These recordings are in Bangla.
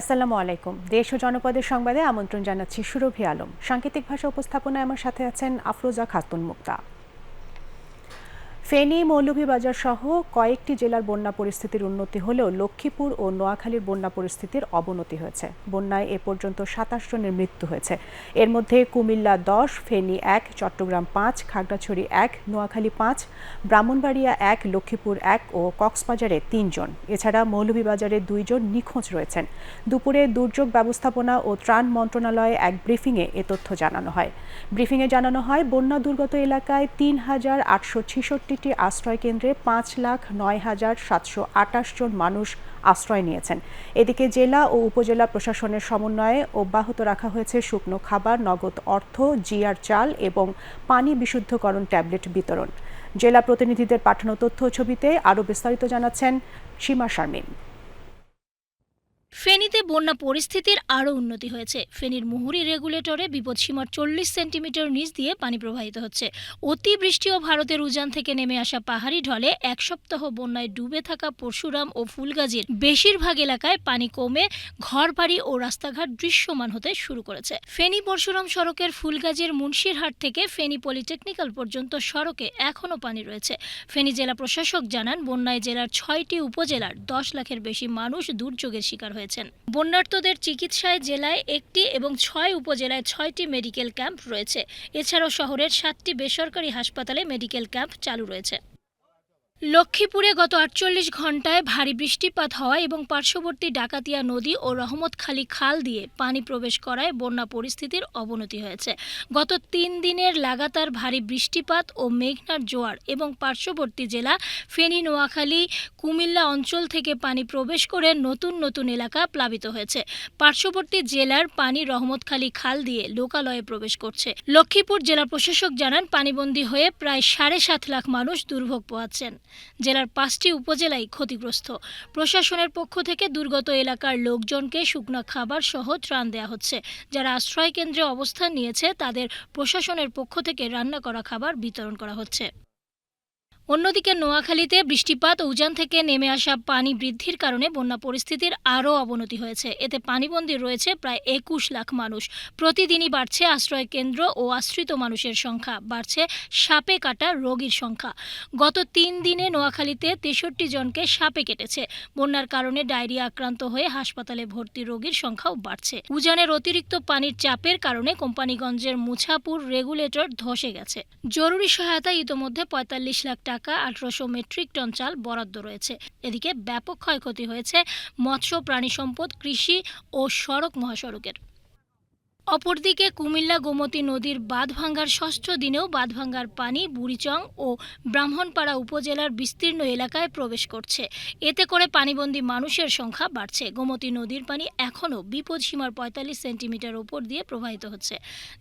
আসসালামু আলাইকুম। দেশ ও জনপদের সংবাদে আমন্ত্রণ জানাচ্ছি সুরভি আলম। সাংকেতিক ভাষা উপস্থাপনায় আমার সাথে আছেন আফরোজা খাতুন মুক্তা। ফেনী, মৌলভীবাজার সহ কয়েকটি জেলার বন্যা পরিস্থিতির উন্নতি হলেও লক্ষ্মীপুর ও নোয়াখালীর বন্যা পরিস্থিতির অবনতি হয়েছে। বন্যায় এ পর্যন্ত সাতাশ জনের মৃত্যু হয়েছে। এর মধ্যে কুমিল্লা দশ, ফেনী এক, চট্টগ্রাম পাঁচ, খাগড়াছড়ি এক, নোয়াখালী পাঁচ, ব্রাহ্মণবাড়িয়া এক, লক্ষ্মীপুর এক ও কক্সবাজারে তিনজন এছাড়া মৌলভীবাজারে দুইজন নিখোঁজ রয়েছেন। দুপুরে দুর্যোগ ব্যবস্থাপনা ও ত্রাণ মন্ত্রণালয়ে এক ব্রিফিংয়ে এ তথ্য জানানো হয়। ব্রিফিংয়ে জানানো হয়, বন্যা দুর্গত এলাকায় তিন হাজার আটশো ছেষট্টিটি আশ্রয় কেন্দ্রে পাঁচ লাখ নয় হাজার সাতশো আটাশ জন মানুষ আশ্রয় নিয়েছেন। এদিকে জেলা ও উপজেলা প্রশাসনের সমন্বয়ে অব্যাহত রাখা হয়েছে শুকনো খাবার, নগদ অর্থ জিয়ার চাল এবং পানি বিশুদ্ধকরণ ট্যাবলেট বিতরণ। জেলা প্রতিনিধিদের পাঠানো তথ্য ছবিতে আরও বিস্তারিত জানাচ্ছেন সীমা শারমিন। ফেনীতে বন্যা পরিস্থিতির আরও উন্নতি হয়েছে। ফেনীর মুহুরি রেগুলেটরে বিপদসীমার চল্লিশ সেন্টিমিটার নিচ দিয়ে পানি প্রবাহিত হচ্ছে। অতিবৃষ্টি ও ভারতের উজান থেকে নেমে আসা পাহাড়ি ঢলে এক সপ্তাহ বন্যায় ডুবে থাকা পরশুরাম ও ফুলগাজীর বেশিরভাগ এলাকায় পানি কমে ঘরবাড়ি ও রাস্তাঘাট দৃশ্যমান হতে শুরু করেছে। ফেনী পরশুরাম সড়কের ফুলগাজীর মুন্সিরহাট থেকে ফেনী পলিটেকনিক্যাল পর্যন্ত সড়কে এখনও পানি রয়েছে। ফেনী জেলা প্রশাসক জানান, বন্যায় জেলার ছয়টি উপজেলার দশ লাখের বেশি মানুষ দুর্যোগের শিকার হয়েছেন বন্যার্তদের চিকিৎসায় জেলায় একটি এবং ছয় উপজেলায় ছয়টি মেডিকেল ক্যাম্প রয়েছে। এছাড়াও শহরের সাতটি বেসরকারি হাসপাতালে মেডিকেল ক্যাম্প চালু রয়েছে। লক্ষ্মীপুরে গত আটচল্লিশ ঘন্টায় ভারী বৃষ্টিপাত হওয়া এবং পার্শ্ববর্তী ডাকাতিয়া নদী ও রহমতখালী খাল দিয়ে পানি প্রবেশ করায় বন্যা পরিস্থিতির অবনতি হয়েছে। গত তিন দিনের লাগাতার ভারী বৃষ্টিপাত ও মেঘনার জোয়ার এবং পার্শ্ববর্তী জেলা ফেনী, নোয়াখালী, কুমিল্লা অঞ্চল থেকে পানি প্রবেশ করে নতুন নতুন এলাকা প্লাবিত হয়েছে। পার্শ্ববর্তী জেলার পানি রহমতখালী খাল দিয়ে লোকালয়ে প্রবেশ করছে। লক্ষ্মীপুর জেলা প্রশাসক জানান, পানিবন্দী হয়ে প্রায় সাড়ে সাত লাখ মানুষ দুর্ভোগ পোহাচ্ছেন। জেলার পাঁচটি উপজেলাই ক্ষতিগ্রস্ত। প্রশাসনের পক্ষ থেকে দুর্গত এলাকার লোকজনকে শুকনো খাবার সহ ত্রাণ দেওয়া হচ্ছে। যারা আশ্রয় কেন্দ্রে অবস্থান নিয়েছে, তাদের প্রশাসনের পক্ষ থেকে রান্না করা খাবার বিতরণ করা হচ্ছে। অন্যদিকে নোয়াখালীতে বৃষ্টিপাত উজান থেকে নেমে আসা পানি বৃদ্ধির কারণে বন্যা পরিস্থিতির আরও অবনতি হয়েছে। এতে পানিবন্দী রয়েছে প্রায় একুশ লাখ মানুষ। প্রতিদিনই বাড়ছে আশ্রয় কেন্দ্র ও আশ্রিত মানুষের সংখ্যা। বাড়ছে সাপে কাটা রোগীর সংখ্যা। গত তিন দিনে নোয়াখালীতে তেষট্টি জনকে সাপে কেটেছে। বন্যার কারণে ডায়রিয়া আক্রান্ত হয়ে হাসপাতালে ভর্তি রোগীর সংখ্যাও বাড়ছে। উজানের অতিরিক্ত পানির চাপের কারণে কোম্পানিগঞ্জের মুছাপুর রেগুলেটর ধসে গেছে। জরুরি সহায়তা ইতোমধ্যে পঁয়তাল্লিশ লাখ টাকা আঠারোশো মেট্রিক টন চাল বরাদ্দ রয়েছে। এদিকে ব্যাপক ক্ষয়ক্ষতি হয়েছে মৎস্য প্রাণী সম্পদ, কৃষি ও সড়ক মহাসড়কের। অপরদিকে কুমিল্লা গোমতী নদীর বাঁধ ভাঙ্গার ষষ্ঠ দিনেও বাঁধ ভাঙ্গার পানি বুড়িচং ও ব্রাহ্মণপাড়া উপজেলার বিস্তীর্ণ এলাকায় প্রবেশ করছে। এতে করে পানিবন্দী মানুষের সংখ্যা বাড়ছে। গোমতী নদীর পানি এখনও বিপদসীমার পঁয়তাল্লিশ সেন্টিমিটার ওপর দিয়ে প্রবাহিত হচ্ছে।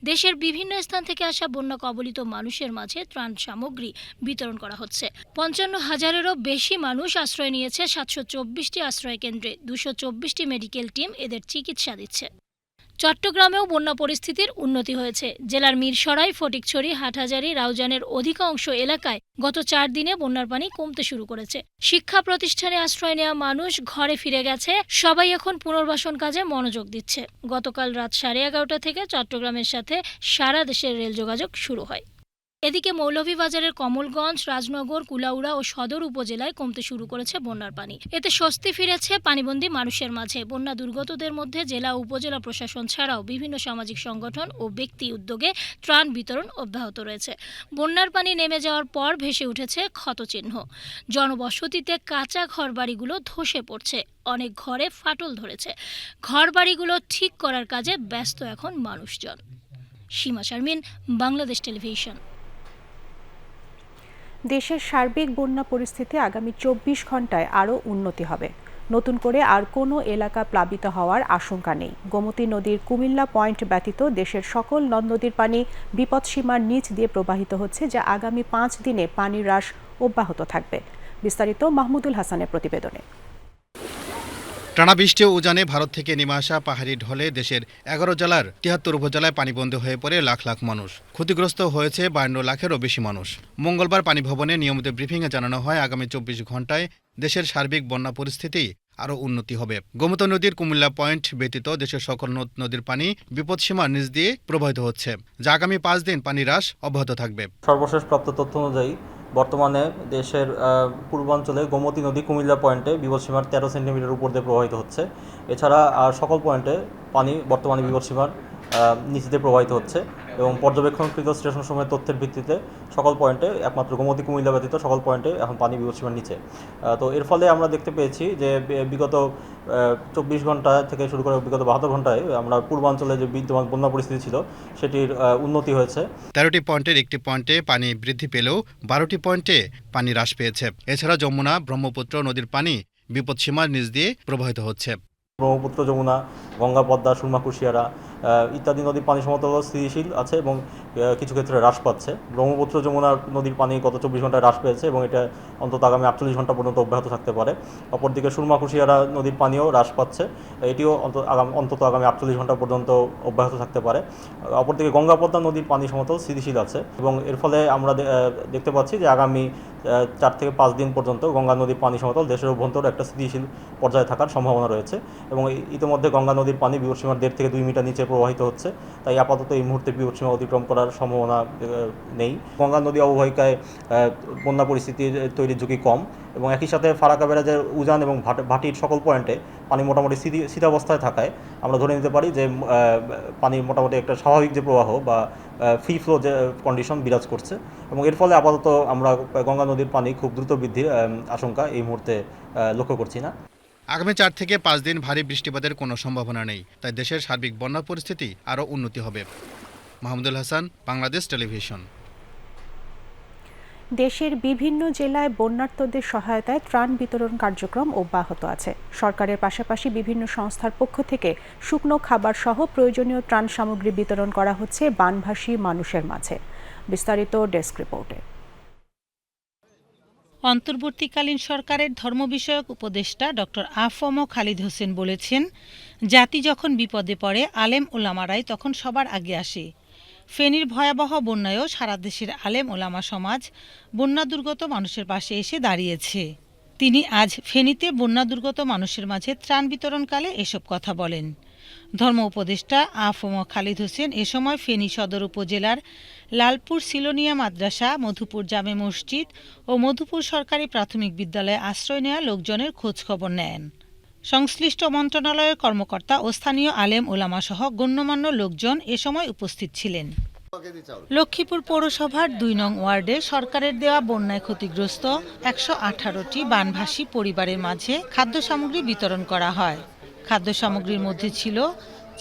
দেশের বিভিন্ন স্থান থেকে আসা বন্যা কবলিত মানুষের মাঝে ত্রাণ সামগ্রী বিতরণ করা হচ্ছে। পঞ্চান্ন হাজারেরও বেশি মানুষ আশ্রয় নিয়েছে সাতশো চব্বিশটি আশ্রয় কেন্দ্রে। দুশো চব্বিশটি মেডিকেল টিম এদের চিকিৎসা দিচ্ছে। চট্টগ্রামেও বন্যা পরিস্থিতির উন্নতি হয়েছে। জেলার মিরসরাই, ফটিকছড়ি, হাটহাজারি, রাউজানের অধিকাংশ এলাকায় গত চার দিনে বন্যার পানি কমতে শুরু করেছে। শিক্ষা প্রতিষ্ঠানে আশ্রয় নেওয়া মানুষ ঘরে ফিরে গেছে। সবাই এখন পুনর্বাসন কাজে মনোযোগ দিচ্ছে। গতকাল রাত সাড়ে এগারোটা থেকে চট্টগ্রামের সাথে সারা দেশের রেল যোগাযোগ শুরু হয়। এদিকে মৌলভীবাজারের কমলগঞ্জ, রাজনগর, কুলাউড়া ও সদর উপজেলায় কমতে শুরু করেছে বন্যার পানি। এতে স্বস্তি ফিরেছে পানিবন্দী মানুষের মাঝে। বন্যা দুর্গতদের মধ্যে জেলা উপজেলা প্রশাসন ছাড়াও বিভিন্ন সামাজিক সংগঠন ও ব্যক্তি উদ্যোগে ত্রাণ বিতরণ অব্যাহত রয়েছে। বন্যার পানি নেমে যাওয়ার পর ভেসে উঠেছে ক্ষতচিহ্ন। জনবসতিতে কাঁচা ঘরবাড়িগুলো ধসে পড়ছে। অনেক ঘরে ফাটল ধরেছে। ঘরবাড়িগুলো ঠিক করার কাজে ব্যস্ত এখন মানুষজন। সীমা শারমিন, বাংলাদেশ টেলিভিশন। দেশের সার্বিক বন্যা পরিস্থিতি আগামী চব্বিশ ঘন্টায় আরও উন্নতি হবে। নতুন করে আর কোনো এলাকা প্লাবিত হওয়ার আশঙ্কা নেই। গোমতী নদীর কুমিল্লা পয়েন্ট ব্যতীত দেশের সকল নদ নদীর পানি বিপদসীমার নিচ দিয়ে প্রবাহিত হচ্ছে, যা আগামী পাঁচ দিনে পানির হ্রাস অব্যাহত থাকবে। বিস্তারিত মাহমুদুল হাসানের প্রতিবেদনে। টানা বৃষ্টি উজানে ভারত থেকে নেমে আসা পাহাড়ি ঢলে দেশের এগারো জেলার তিয়াত্তর উপজেলায় পানিবন্দী হয়ে পড়ে লাখ লাখ মানুষ। ক্ষতিগ্রস্ত হয়েছে বায়ান্ন লাখেরও বেশি মানুষ। মঙ্গলবার পানি ভবনে নিয়মিত ব্রিফিংয়ে জানানো হয়, আগামী চব্বিশ ঘন্টায় দেশের সার্বিক বন্যা পরিস্থিতি আরও উন্নতি হবে। গোমতী নদীর কুমিল্লা পয়েন্ট ব্যতীত দেশের সকল নদ, নদীর পানি বিপদসীমার নিচ দিয়ে প্রবাহিত হচ্ছে। যা আগামী পাঁচ দিন পানি হ্রাস অব্যাহত থাকবে। সর্বশেষ প্রাপ্ত তথ্য অনুযায়ী বর্তমানে দেশের পূর্বাঞ্চলে গোমতী নদী কুমিল্লা পয়েন্টে বিপদসীমার তেরো সেন্টিমিটার উপর দিয়ে প্রবাহিত হচ্ছে। এছাড়া আর সকল পয়েন্টে পানি বর্তমানে বিপদসীমার নিচে দিয়ে প্রবাহিত হচ্ছে। এবং পর্যবেক্ষণকৃত স্টেশন সময়ের তথ্যের ভিত্তিতে সকল পয়েন্টে একমাত্র গোমতী কুমিল্লা ব্যতীত সকল পয়েন্টে এখন পানি বিপদসীমার নিচে। তো এর ফলে আমরা দেখতে পেয়েছি যে বিগত চব্বিশ ঘণ্টা থেকে শুরু করে বিগত বাহাত্তর ঘন্টায় আমরা পূর্বাঞ্চলে যে বিদ্যমান বন্যা পরিস্থিতি ছিল সেটির উন্নতি হয়েছে। তেরোটি পয়েন্টের একটি পয়েন্টে পানি বৃদ্ধি পেলেও বারোটি পয়েন্টে পানি হ্রাস পেয়েছে। এছাড়া যমুনা ব্রহ্মপুত্র নদীর পানি বিপদসীমার নিচ দিয়ে প্রবাহিত হচ্ছে। ব্রহ্মপুত্র যমুনা গঙ্গা পদ্মা সুরমা কুশিয়ারা ইত্যাদি নদীর পানি সমতল স্থিতিশীল আছে এবং কিছু ক্ষেত্রে হ্রাস পাচ্ছে। ব্রহ্মপুত্র যমুনার নদীর পানি গত চব্বিশ ঘন্টায় হ্রাস পেয়েছে এবং এটা অন্তত আগামী আটচল্লিশ ঘণ্টা পর্যন্ত অব্যাহত থাকতে পারে। অপরদিকে সুরমা কুশিয়ারা নদীর পানিও হ্রাস পাচ্ছে। এটিও অন্তত আগামী আটচল্লিশ ঘণ্টা পর্যন্ত অব্যাহত থাকতে পারে। অপরদিকে গঙ্গা পদ্মা নদীর পানি সমতল স্থিতিশীল আছে এবং এর ফলে আমরা দেখতে পাচ্ছি যে আগামী চার থেকে পাঁচ দিন পর্যন্ত গঙ্গা নদীর পানি সমতল দেশের অভ্যন্তর একটা স্থিতিশীল পর্যায়ে থাকার সম্ভাবনা রয়েছে এবং ইতিমধ্যে গঙ্গা নদীর পানি বিপদসীমার দেড় থেকে দুই মিটার নিচে প্রবাহিত হচ্ছে। তাই আপাতত এই মুহূর্তে বিপদসীমা অতিক্রম করার সম্ভাবনা নেই। গঙ্গা নদী অববাহিকায় বন্যা পরিস্থিতি তৈরির ঝুঁকি কম এবং একই সাথে ফারাকা ব্যারাজের উজান এবং ভাট- ভাটির সকল পয়েন্টে পানি মোটামুটি স্থিতি, স্থিতাবস্থায় থাকায় আমরা ধরে নিতে পারি যে পানির মোটামুটি একটা স্বাভাবিক যে প্রবাহ বা ফ্রি ফ্লো যে কন্ডিশন বিরাজ করছে এবং এর ফলে আপাতত আমরা গঙ্গা নদীর পানি খুব দ্রুত বৃদ্ধির আশঙ্কা এই মুহূর্তে লক্ষ্য করছি না। আগামী চার থেকে পাঁচ দিন ভারী বৃষ্টিপাতের কোনো সম্ভাবনা নেই, তাই দেশের সার্বিক বন্যা পরিস্থিতি আরও উন্নতি হবে। মাহমুদুল হাসান, বাংলাদেশ টেলিভিশন। দেশের বিভিন্ন জেলায় বন্যার্তদের সহায়তায় ত্রাণ বিতরণ কার্যক্রম অব্যাহত আছে। সরকারের পাশাপাশি বিভিন্ন সংস্থার পক্ষ থেকে শুকনো খাবার সহ প্রয়োজনীয় ত্রাণ সামগ্রী বিতরণ করা হচ্ছে বানভাসী মানুষের মাঝে। বিস্তারিত ডেস্ক রিপোর্টে। অন্তর্বর্তীকালীন সরকারের ধর্ম বিষয়ক উপদেষ্টা ডক্টর আফম খালিদ হোসেন বলেছেন, জাতি যখন বিপদে পড়ে, আলেম ওলামারাই তখন সবার আগে আসে। ফেনীর ভয়াবহ বন্যায়ও সারা দেশের আলেম ওলামা সমাজ বন্যা দুর্গত মানুষের পাশে এসে দাঁড়িয়েছে। তিনি আজ ফেনীতে বন্যা দুর্গত মানুষের মাঝে ত্রাণ বিতরণকালে এসব কথা বলেন। ধর্ম উপদেষ্টা আফম খালিদ হোসেন এ সময় ফেনী সদর উপজেলার লালপুর সিলোনিয়া মাদ্রাসা, মধুপুর জামে মসজিদ ও মধুপুর সরকারি প্রাথমিক বিদ্যালয়ে আশ্রয় নেওয়া লোকজনের খোঁজ খবর নেন। সংশ্লিষ্ট মন্ত্রণালয়ের কর্মকর্তা ও স্থানীয় আলেম ওলামাসহ গণ্যমান্য লোকজন এ সময় উপস্থিত ছিলেন। লক্ষ্মীপুর পৌরসভার দুই নং ওয়ার্ডে সরকারের দেওয়া বন্যায় ক্ষতিগ্রস্ত একশো আঠারোটি বানভাসী পরিবারের মাঝে খাদ্য সামগ্রী বিতরণ করা হয়। খাদ্য সামগ্রীর মধ্যে ছিল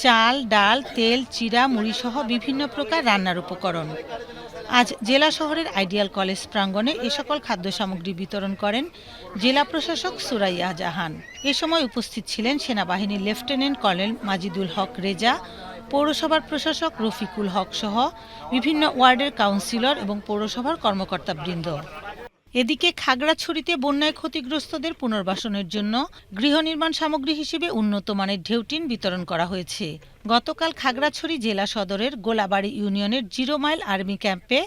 চাল, ডাল, তেল চিরা মুড়িসহ বিভিন্ন প্রকার রান্নার উপকরণ। আজ জেলা শহরের আইডিয়াল কলেজ প্রাঙ্গণে এ সকল খাদ্য সামগ্রী বিতরণ করেন জেলা প্রশাসক সুরাইয়া জাহান। এ সময় উপস্থিত ছিলেন সেনাবাহিনীর লেফটেন্যান্ট কর্নেল মাজিদুল হক রেজা, পৌরসভার প্রশাসক রফিকুল হক সহ বিভিন্ন ওয়ার্ডের কাউন্সিলর এবং পৌরসভার কর্মকর্তাবৃন্দ। এদিকে খাগড়াছড়িতে বন্যায় ক্ষতিগ্রস্তদের পুনর্বাসনের জন্য গৃহ নির্মাণ সামগ্রী হিসেবে উন্নত মানের ঢেউটিন বিতরণ করা হয়েছে। গতকাল খাগড়াছড়ি জেলা সদরের গোলাবাড়ি ইউনিয়নের জিরো মাইল আর্মি ক্যাম্পে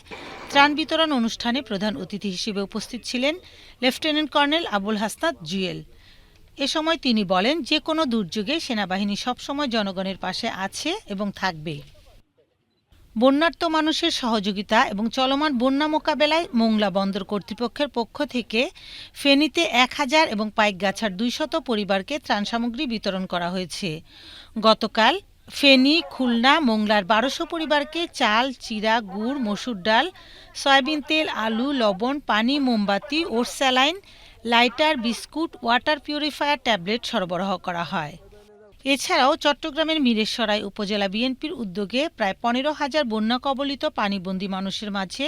ত্রাণ বিতরণ অনুষ্ঠানে প্রধান অতিথি হিসেবে উপস্থিত ছিলেন লেফটেন্যান্ট কর্নেল আবুল হাসনাত জুয়েল। এ সময় তিনি বলেন, যে কোনো দুর্যোগে সেনাবাহিনী সবসময় জনগণের পাশে আছে এবং থাকবে। বন্যার্ত মানুষের সহযোগিতা এবং চলমান বন্যা মোকাবেলায় মোংলা বন্দর কর্তৃপক্ষের পক্ষ থেকে ফেনীতে এক হাজার এবং পাইকগাছার দুইশত পরিবারকে ত্রাণ সামগ্রী বিতরণ করা হয়েছে। গতকাল ফেনী, খুলনা, মোংলার বারোশো পরিবারকে চাল, চিরা, গুড়, মসুর ডাল, সয়াবিন তেল, আলু, লবণ, পানি, মোমবাতি or saline, lighter, biscuit, water purifier tablet সরবরাহ করা হয়। এছাড়াও চট্টগ্রামের মিরেশ্বরাই উপজেলা বিএনপির উদ্যোগে প্রায় পনেরো হাজার বন্যা কবলিত পানিবন্দী মানুষের মাঝে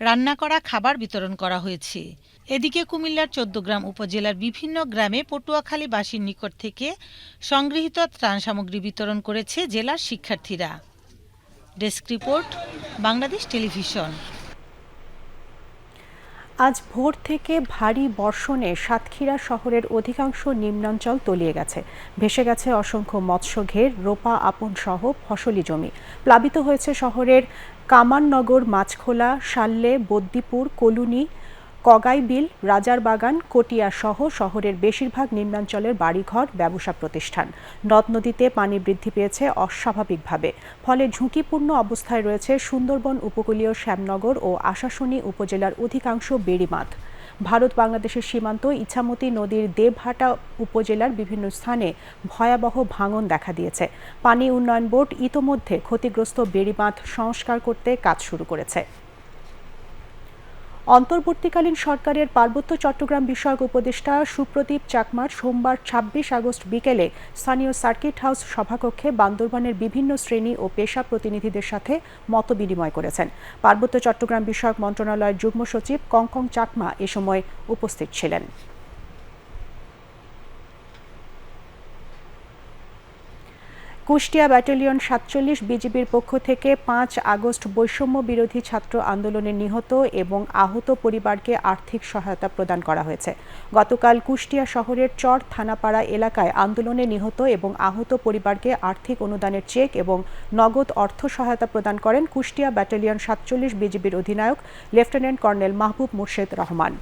রান্না করা খাবার বিতরণ করা হয়েছে। এদিকে কুমিল্লার চোদ্দগ্রাম উপজেলার বিভিন্ন গ্রামে পটুয়াখালীবাসীর নিকট থেকে সংগৃহীত ত্রাণ সামগ্রী বিতরণ করেছে জেলার শিক্ষার্থীরা। Desk report, Bangladesh television. আজ ভোর থেকে ভারী বর্ষণে সাতক্ষীরা শহরের অধিকাংশ নিম্নাঞ্চল তলিয়ে গেছে। ভেসে গেছে অসংখ্য মৎস্য ঘের, রোপা আপন সহ ফসলি জমি। প্লাবিত হয়েছে শহরের কামাননগর, মাছখোলা সাল্লে বদ্দিপুর, কলুনি কগাইবিল রাজারবাগান কটিয়া সহ শহরের বেশিরভাগ নিম্নাঞ্চলের বাড়িঘর, ব্যবসা প্রতিষ্ঠান। নদ নদীতে পানি বৃদ্ধি পেয়েছে অস্বাভাবিকভাবে। ফলে ঝুঁকিপূর্ণ অবস্থায় রয়েছে সুন্দরবন উপকূলীয় শ্যামনগর ও আশাশুনি উপজেলার অধিকাংশ বেড়িমাঠ ভারত বাংলাদেশের সীমান্ত ইছামতি নদীর দেবহাটা উপজেলার বিভিন্ন স্থানে ভয়াবহ ভাঙন দেখা দিয়েছে। পানি উন্নয়ন বোর্ড ইতোমধ্যে ক্ষতিগ্রস্ত বেড়িবাঁধ সংস্কার করতে কাজ শুরু করেছে। অন্তর্বর্তীকালীন সরকারের পার্বত্য চট্টগ্রাম বিষয়ক উপদেষ্টা সুপ্রদীপ চাকমার সোমবার ছাব্বিশ আগস্ট বিকেলে স্থানীয় সার্কিট হাউস সভাকক্ষে বান্দরবানের বিভিন্ন শ্রেণি ও পেশা প্রতিনিধিদের সাথে মত বিনিময় করেছেন। পার্বত্য চট্টগ্রাম বিষয়ক মন্ত্রণালয়ের যুগ্ম সচিব কংকং চাকমা এ সময় উপস্থিত ছিলেন। কুষ্টিয়া ব্যাটালিয়ন সাতচল্লিশ বিজিবির পক্ষ থেকে পাঁচ আগস্ট বৈষম্য বিরোধী ছাত্র আন্দোলনে নিহত এবং আহত পরিবারকে আর্থিক সহায়তা প্রদান করা হয়েছে। গতকাল কুষ্টিয়া শহরের চর থানাপাড়া এলাকায় আন্দোলনে নিহত এবং আহত পরিবারকে আর্থিক অনুদানের চেক এবং নগদ অর্থ সহায়তা প্রদান করেন কুষ্টিয়া ব্যাটালিয়ন সাতচল্লিশ বিজিবির অধিনায়ক লেফটেন্যান্ট কর্নেল মাহবুব মুর্শেদ রহমান।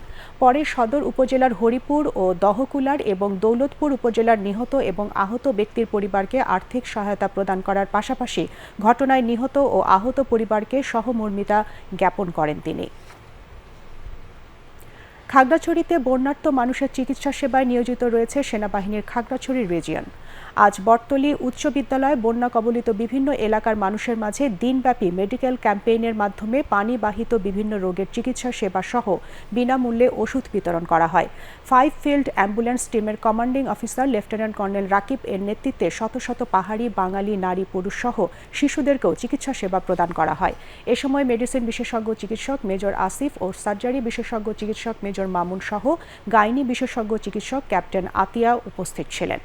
পরে সদর উপজেলার হরিপুর ও দহকুলার এবং দৌলতপুর উপজেলার নিহত এবং আহত ব্যক্তির পরিবারকে আর্থিক সহায়তা প্রদান করার পাশাপাশি ঘটনায় নিহত ও আহত পরিবারকে সহমর্মিতা জ্ঞাপন করেন তিনি। খাগড়াছড়িতে বন্যার্ত মানুষের চিকিৎসা সেবায় নিয়োজিত রয়েছে সেনাবাহিনীর খাগড়াছড়ি রিজিয়ন। আজ বটতলী উচ্চ বিদ্যালয়ে বন্যা কবলিত বিভিন্ন এলাকার মানুষের মাঝে দিনব্যাপী মেডিকেল ক্যাম্পেইনের মাধ্যমে পানিবাহিত বিভিন্ন রোগের চিকিৎসা সেবা সহ বিনামূল্যে ওষুধ বিতরণ করা হয়। ফাইভ ফিল্ড অ্যাম্বুলেন্স টিমের commanding officer lieutenant colonel Rakib এর নেতৃত্বে শত শত পাহাড়ি, বাঙালি, নারী, পুরুষ সহ শিশুদেরকেও চিকিৎসা সেবা প্রদান করা হয়। এ সময় মেডিসিন বিশেষজ্ঞ চিকিৎসক মেজর আসিফ ও সার্জারি বিশেষজ্ঞ চিকিৎসক মেজর মামুন সহ গাইনি বিশেষজ্ঞ চিকিৎসক ক্যাপ্টেন আতিয়া উপস্থিত ছিলেন।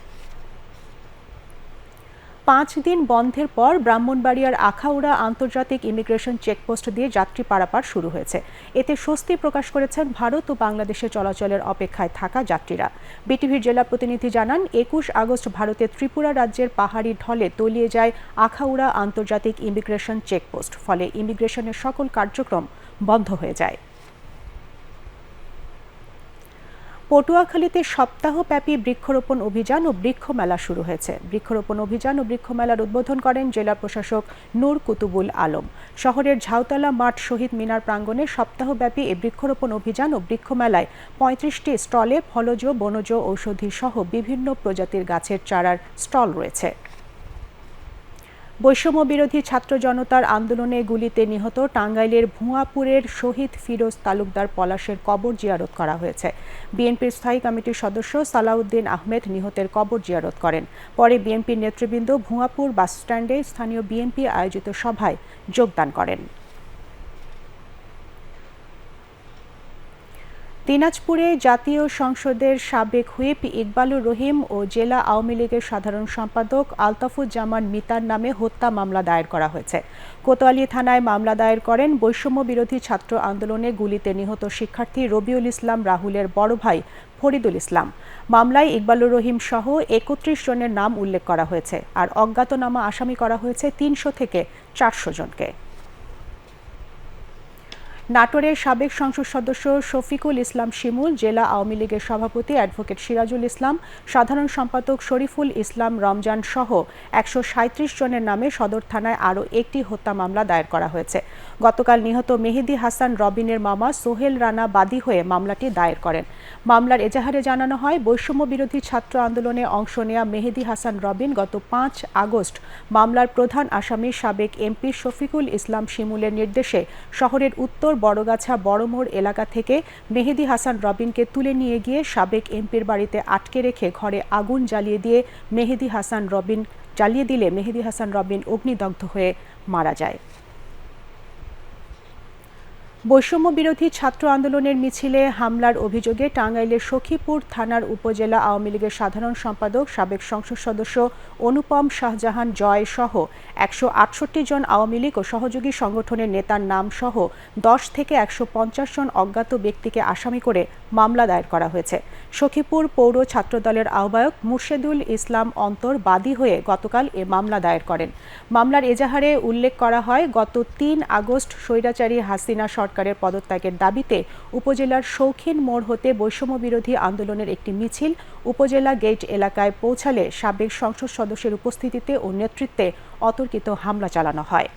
পাঁচ দিন বন্ধের পর ব্রাহ্মণবাড়িয়ার আখাউড়া আন্তর্জাতিক ইমিগ্রেশন চেকপোস্ট দিয়ে যাত্রী পারাপার শুরু হয়েছে। এতে স্বস্তি প্রকাশ করেছেন ভারত ও বাংলাদেশে চলাচলের অপেক্ষায় থাকা যাত্রীরা। বিটিভির জেলা প্রতিনিধি জানান, একুশ আগস্ট ভারতের ত্রিপুরা রাজ্যের পাহাড়ি ঢলে তলিয়ে যায় আখাউড়া আন্তর্জাতিক ইমিগ্রেশন চেকপোস্ট। ফলে ইমিগ্রেশনের সকল কার্যক্রম বন্ধ হয়ে যায়। পটুয়াখালীতে সপ্তাহব্যাপী বৃক্ষরোপণ অভিযান ও বৃক্ষমেলা শুরু হয়েছে। বৃক্ষরোপণ অভিযান ও বৃক্ষমেলার উদ্বোধন করেন জেলা প্রশাসক নূর কুতুবুল আলম। শহরের ঝাউতলা মাঠ শহীদ মিনার প্রাঙ্গণে সপ্তাহব্যাপী এই বৃক্ষরোপণ অভিযান ও বৃক্ষমেলায় পঁয়ত্রিশটি স্টলে ফলজ, বনজ ঔষধি সহ বিভিন্ন প্রজাতির গাছের চারার স্টল রয়েছে। বৈষম্য বিরোধী ছাত্র জনতার আন্দোলনে গুলিতে নিহত টাঙ্গাইলের ভুয়াপুরের শহীদ ফিরোজ তালুকদার পলাশের কবর জিয়ারত করা হয়েছে। বিএনপির স্থায়ী কমিটির সদস্য সালাউদ্দিন আহমেদ নিহতের কবর জিয়ারত করেন। পরে বিএনপির নেতৃবৃন্দ ভুয়াপুর বাসস্ট্যান্ডে স্থানীয় বিএনপি আয়োজিত সভায় যোগদান করেন। দিনাজপুরে জাতীয় সংসদের সাবেক হুইপ ইকবালুর রহিম ও জেলা আওয়ামী লীগের সাধারণ সম্পাদক আলতাফুজ্জামান মিতার নামে হত্যা মামলা দায়ের করা হয়েছে। কোতোয়ালি থানায় মামলা দায়ের করেন বৈষম্য বিরোধী ছাত্র আন্দোলনে গুলিতে নিহত শিক্ষার্থী রবিউল ইসলাম রাহুলের বড় ভাই ফরিদুল ইসলাম। মামলায় ইকবালুর রহিম সহ একত্রিশ জনের নাম উল্লেখ করা হয়েছে। আর অজ্ঞাতনামা আসামি করা হয়েছে তিনশো থেকে চারশো জনকে। নাটোরের সাবেক সংসদ সদস্য শফিকুল ইসলাম শিমুল, জেলা আওয়ামী লীগের সভাপতি অ্যাডভোকেট সিরাজুল ইসলাম, সাধারণ সম্পাদক শরীফুল ইসলাম রমজান সহ একশো জনের নামে সদর থানায় আরও একটি হত্যা মামলা দায়ের করা হয়েছে। গতকাল নিহত মেহেদি হাসান, রবিনের মামা সোহেল রানা বাদী হয়ে মামলাটি দায়ের করেন। মামলার এজাহারে জানানো হয়, বৈষম্য বিরোধী ছাত্র আন্দোলনে অংশ নেয়া মেহেদি হাসান, রবিন গত পাঁচ আগস্ট মামলার প্রধান আসামি সাবেক এমপি শফিকুল ইসলাম শিমুলের নির্দেশে শহরের উত্তর বড়গাছা বড়মোড় এলাকা থেকে মেহেদি হাসান রবিনকে তুলে নিয়ে গিয়ে সাবেক এমপির বাড়িতে আটকে রেখে ঘরে আগুন জ্বালিয়ে দিয়ে মেহেদি হাসান রবিন জ্বালিয়ে দিলে মেহেদি হাসান রবিন অগ্নিদগ্ধ হয়ে মারা যায়। বৈষম্য বিরোধী ছাত্র আন্দোলনের মিছিলে হামলার অভিযোগে টাঙ্গাইলের সখীপুর থানার উপজেলা আওয়ামী লীগের সাধারণ সম্পাদক, সাবেক সংসদ সদস্য অনুপম শাহজাহান জয় সহ একশো আটষট্টি জন আওয়ামী লীগ ও সহযোগী সংগঠনের নেতার নাম সহ দশ থেকে একশো পঞ্চাশ জন অজ্ঞাত ব্যক্তিকে আসামি করে মামলা দায়ের করা হয়েছে। সখীপুর পৌর ছাত্রদলের আহ্বায়ক মুর্শেদুল ইসলাম অন্তর বাদী হয়ে গতকাল এ মামলা দায়ের করেন। মামলার এজাহারে উল্লেখ করা হয়, গত তিন আগস্ট স্বৈরাচারী হাসিনা সরকার সরকারের পদত্যাগের দাবিতে উপজেলার শৌখিন মোড় হতে বৈষম্য বিরোধী আন্দোলনের একটি মিছিল উপজেলা গেট এলাকায় পৌঁছালে সাবেক সংসদ সদস্যের উপস্থিতিতে ও নেতৃত্বে অতর্কিত হামলা চালানো হয়।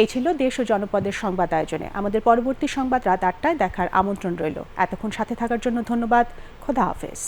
এই ছিল দেশ ও জনপদের সংবাদ আয়োজনে। আমাদের পরবর্তী সংবাদ রাত আটটায় দেখার আমন্ত্রণ রইল। এতক্ষণ সাথে থাকার জন্য ধন্যবাদ। খোদা হাফেজ।